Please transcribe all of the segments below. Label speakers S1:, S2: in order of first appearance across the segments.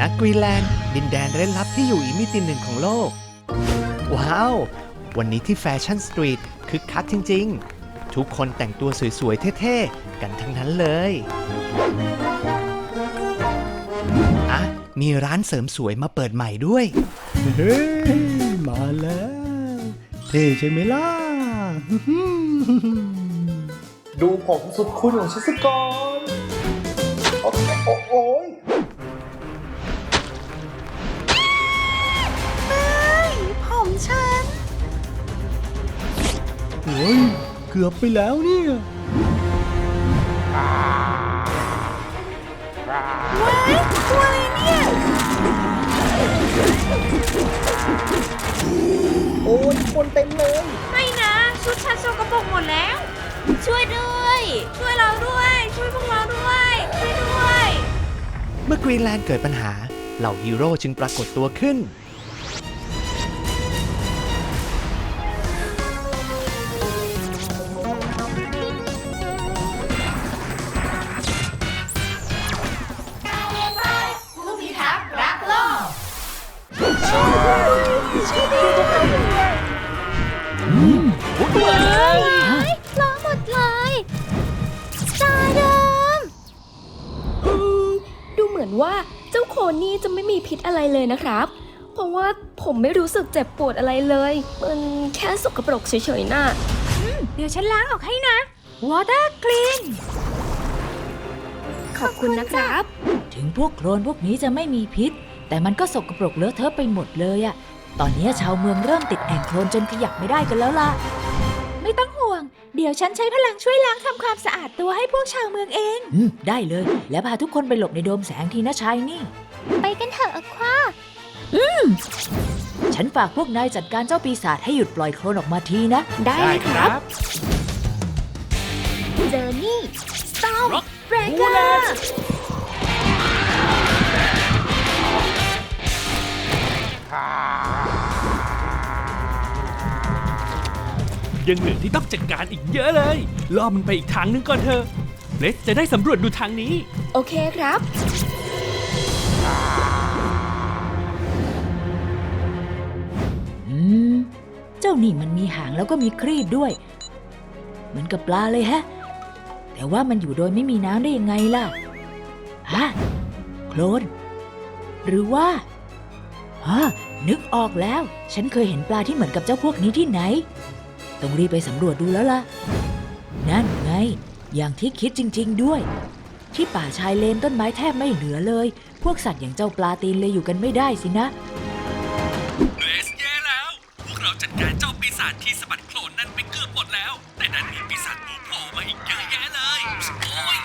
S1: นักกรีนแลนด์ ดินแดนเร้นลับที่อยู่อีกมิติหนึ่งของโลก ว้าว วันนี้ที่แฟชั่นสตรีทคึกคักจริง ๆ ทุกคนแต่งตัวสวย ๆ เท่ ๆ กันทั้งนั้นเลยอะมีร้านเสริมสวยมาเปิดใหม่ด้วย
S2: เฮ้ย มาแล้ว เท่ใช่ไหมล่ะ ดูผมสุดคุณของชิสกรโอ้โอ้โอ้ย
S3: ฉัน
S2: โอ้ย เกือบไปแล้วเนี่ย
S3: ว้ายตัวอะไรเนี่ย
S2: โอ้ยคนเต็มเลย
S3: ไม่นะ ชุดฉันสกปรกหมดแล้ว ช่วยด้วย ช่วยเราด้วย ช่วยพวกเราด้วย ช่วยด้วย
S1: เมื่อกรีนแลนด์เกิดปัญหา เหล่าฮีโร่จึงปรากฏตัวขึ้
S3: น ว่าเจ้าโคนี่จะไม่มีพิษอะไรเลยนะครับ เพราะว่าผมไม่รู้สึกเจ็บปวดอะไรเลย มันแค่สกปรกเฉยๆน่ะ
S4: เดี๋ยวฉันล้างออกให้นะ Water Clean
S3: ขอบคุณนะครับ
S4: ถึงพวกโคลนพวกนี้จะไม่มีพิษ แต่มันก็สกปรกเลอะเทอะไปหมดเลยอะตอนนี้ชาวเมืองเริ่มติดแอ่งโคลนจนขยับไม่ได้กันแล้วล่ะ ไม่ต้องห่วง เดี๋ยวฉันใช้พลังช่วยล้างทำความสะอาดตัวให้พวกชาวเมืองเอง อืมได้เลย แล้วพาทุกคนไปหลบในโดมแสงทีนะชายนี่
S3: ไปกันเถอะอควา
S4: ฉันฝากพวกนายจัดการเจ้าปีศาจให้หยุดปล่อยโคลนออกมาทีนะ
S3: ได้เลยครับ เจอนี่สตอมเบรกเกอร์
S5: ยังเหลือที่ต้องจัดการอีกเยอะเลยล่อมันไปอีกทางนึงก่อนเถอะเลสจะได้สำรวจดูทางนี้
S3: โอเคครับ
S4: อืม เจ้านี่มันมีหางแล้วก็มีครีบด้วย เหมือนกับปลาเลยฮะ แต่ว่ามันอยู่โดยไม่มีน้ำได้ยังไงล่ะ ฮะ โคลน หรือว่าฮะนึกออกแล้ว ฉันเคยเห็นปลาที่เหมือนกับเจ้าพวกนี้ที่ไหน ต้องรีบไปสำรวจดูแล้วล่ะ นั่นไง อย่างที่คิดจริง ๆ ด้วย ที่ป่าชายเลนต้นไม้แทบไม่เหลือเลย พวกสัตว์อย่างเจ้าปลาตีนเลยอยู่กันไม่ได้สินะ
S5: เลสแย่แล้ว พวกเราจัดการเจ้าปีศาจที่สะบัดโคลนนั่นไปเกือบหมดแล้ว แต่ดันมีปีศาจปูโผล่มาอีกเยอะแยะเลยโอ้ย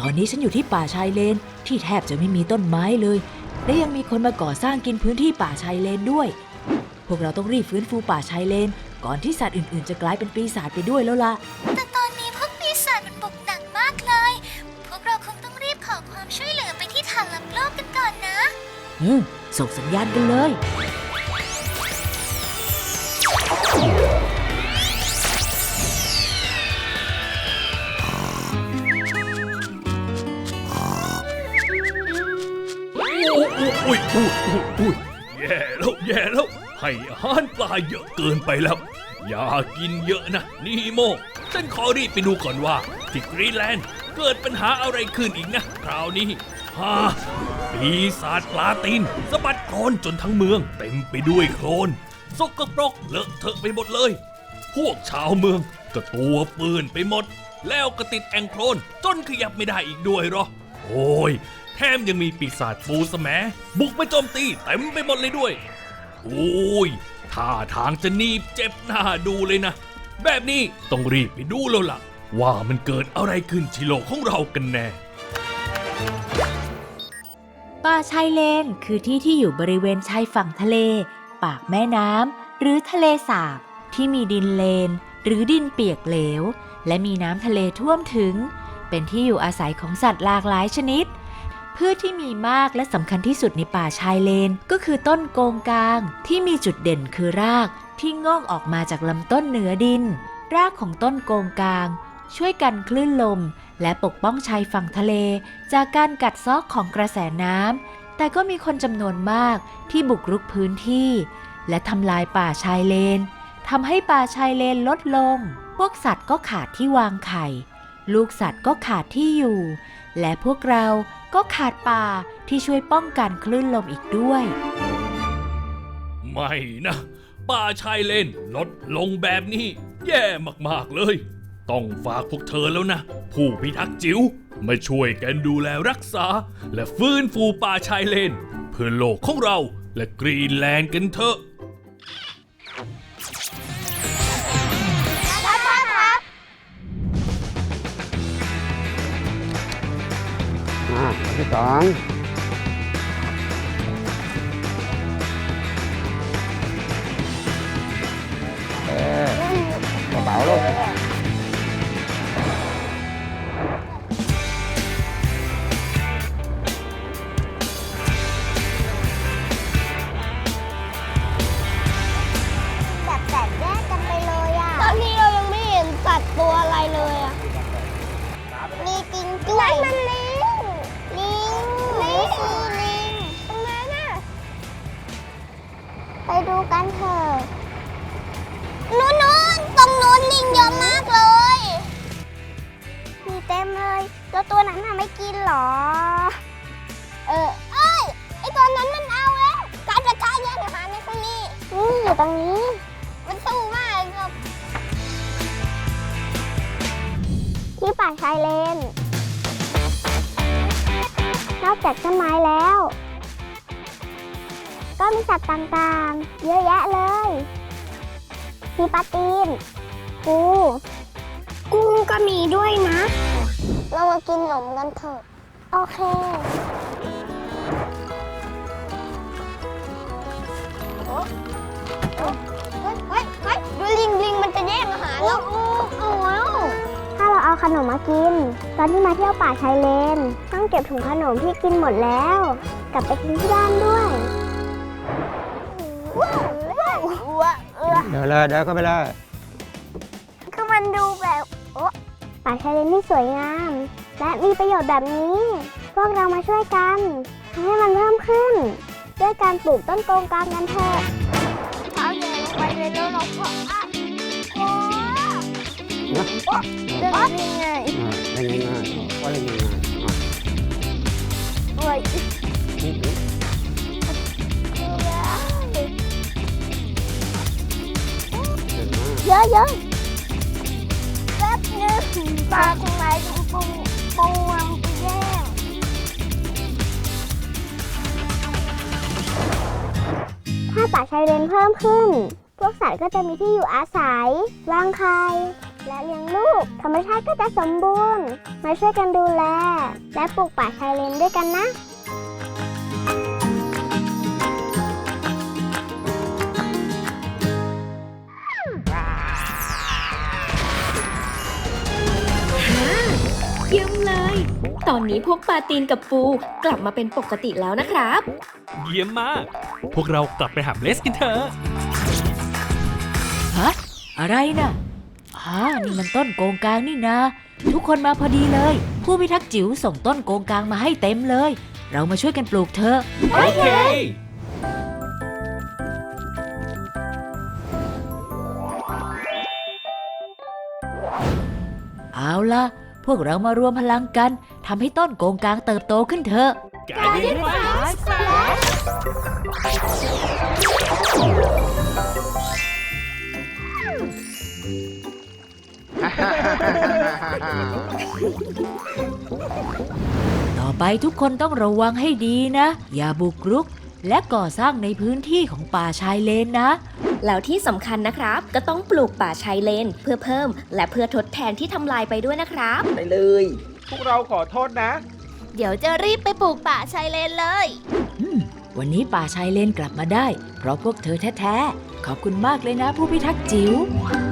S4: ตอนนี้ฉันอยู่ที่ป่าชายเลนที่แทบจะไม่มีต้นไม้เลย และยังมีคนมาก่อสร้างกินพื้นที่ป่าชายเลนด้วย พวกเราต้องรีบฟื้นฟูป่าชายเลน ก่อนที่สัตว์อื่นๆ จะกลายเป็นปีศาจไปด้วยแล้วล่ะ
S6: แต่ตอนนี้พวกปีศาจมันบุกหนักมากเลย พวกเราคงต้องรีบขอความช่วยเหลือไปที่ฐานลับโลกกันก่อนนะ
S4: อืม ส่งสัญญาณกันเลย
S5: อุ้ยอุ้ยอุ้ยอุ้ยอุ้ยแย่แล้วแย่แล้ว ให้อาหารปลาเยอะเกินไปแล้ว อย่ากินเยอะนะนีโม ฉันขอรีบไปดูก่อนว่า ที่กรีนแลนด์เกิดปัญหาอะไรขึ้นอีกนะ คราวนี้ฮ่าปีศาจปลาตีนสะบัดโคลนจนทั้งเมือง เต็มไปด้วยโคลนสกปรกเลอะเทอะไปหมดเลย พวกชาวเมืองก็ตัวเปื้อนไปหมด แล้วก็ติดแองโคลนจนขยับไม่ได้อีกด้วยหรอ โอ้ย แถมยังมีปีศาจปูสแมบุกมาโจมตีเต็มไปหมดเลยด้วย โอ้ยท่าทางจะหนีบเจ็บหน้าดูเลยนะ แบบนี้ต้องรีบไปดูแล้วล่ะ ว่ามันเกิดอะไรขึ้นที่โลกของเรากันแน่
S4: ป่าชายเลนคือที่ที่อยู่บริเวณชายฝั่งทะเล ปากแม่น้ำหรือทะเลสาบที่มีดินเลน หรือดินเปียกเหลว และมีน้ำทะเลท่วมถึง เป็นที่อยู่อาศัยของสัตว์หลากหลายชนิด พืชที่มีมากและสำคัญที่สุดในป่าชายเลน ก็คือต้นโกงกาง ที่มีจุดเด่นคือราก ที่งอกออกมาจากลำต้นเหนือดิน รากของต้นโกงกาง ช่วยกันคลื่นลม และปกป้องชายฝั่งทะเล จากการกัดเซอกของกระแสน้ำแต่ก็มีคนจำนวนมากที่บุกรุกพื้นที่ และทำลายป่าชายเลนทำให้ป่าชายเลนลดลง พวกสัตว์ก็ขาดที่วางไข่ ลูกสัตว์ก็ขาดที่อยู่ และพวกเราก็ขาดป่าที่ช่วยป้องกันคลื่นลมอีกด้วย
S5: ไม่นะ ป่าชายเลนลดลงแบบนี้ แย่มากๆเลย ต้องฝากพวกเธอแล้วนะ ผู้พิทักษ์จิ๋วมาช่วยกันดูแลรักษา และฟื้นฟูป่าชายเลน เพื่อโลกของเราและกรีนแลนด์กันเถอะ
S7: อ่าอันที่สอง กั
S6: นเถอะนู้นนู้นตรงนู้นลิงเยอะมากเลย มีเต็มเลย แล้วตัวนั้นน่ะไม่กินหรอ เออเอ้ยไอตัวนั้นมันเอาแล้วการกระจาแยกอาหารในตรงนี้นี่อยู่ตรงนี้ มันสู้มากครับที่ป่าชายเลน นอกจากต้นไม้แล้ว ก็มีสัตว์ต่างๆ เยอะแยะเลยมีปลาตีนปูกุ้งก็มีด้วยนะ เรามากินขนมกันเถอะ โอเคเฮ้ยเฮ้ยเฮ้ยดูลิงลิงมันจะแย่งอาหารแล้วเอาแล้วถ้าเราเอาขนมมากิน ตอนที่มาเที่ยวป่าชายเลน ต้องเก็บถุงขนมที่กินหมดแล้ว กลับไปกินที่บ้านด้วย เออ
S7: เดี๋ยวเลยเดี๋ยวเข้าไปเลย
S6: คือมันดูแบบโอ้ป่าชายเลนที่สวยงาม และมีประโยชน์แบบนี้ พวกเรามาช่วยกันทำให้มันเพิ่มขึ้น ด้วยการปลูกต้นโกงกลางกันเถอะเอาเดินไปเลยแล้วเราก็อะโอ้
S7: นะ
S6: เดินยังไง
S7: อ่าได้ง่ายๆว่าได้ง่ายๆอะ
S6: โอ้ย อะเยอะแป๊บนึงปลาทำไมถึงปูปูมันไปแย่งถ้าป่าชายเลนเพิ่มขึ้น พวกสัตว์ก็จะมีที่อยู่อาศัยวางไข่และเลี้ยงลูก ธรรมชาติก็จะสมบูรณ์ มาช่วยกันดูแล และปลูกป่าชายเลนด้วยกันนะ
S3: เยี่ยมเลย ตอนนี้พวกปลาตีนกับปูกลับมาเป็นปกติแล้วนะครับ
S5: เยี่ยมมาก พวกเรากลับไปหาเบลสกันเถอะ
S4: ฮะอะไรนะ่ะอ่านี่มันต้นโกงกลางนี่นะ ทุกคนมาพอดีเลย ผู้พิทักษ์จิ๋วส่งต้นโกงกลางมาให้เต็มเลย เรามาช่วยกันปลูกเถอะ
S5: โอเค
S4: เอาล่ะ พวกเรามารวมพลังกันทำให้ต้นโกงกลางเติบโตขึ้นเถอะ
S5: Guardian Flash
S4: ต่อไปทุกคนต้องระวังให้ดีนะ อย่าบุกรุก และก่อสร้างในพื้นที่ของป่าชายเลนนะ
S3: แล้วที่สำคัญนะครับ ก็ต้องปลูกป่าชายเลน เพื่อเพิ่ม และเพื่อทดแทนที่ทำลายไปด้วยนะครับ
S2: ไปเลย พวกเราขอโทษนะ
S6: เดี๋ยวจะรีบไปปลูกป่าชายเลนเลย
S4: อืมวันนี้ป่าชายเลนกลับมาได้ เพราะพวกเธอแท้ๆ ขอบคุณมากเลยนะผู้พิทักษ์จิ๋ว
S6: ค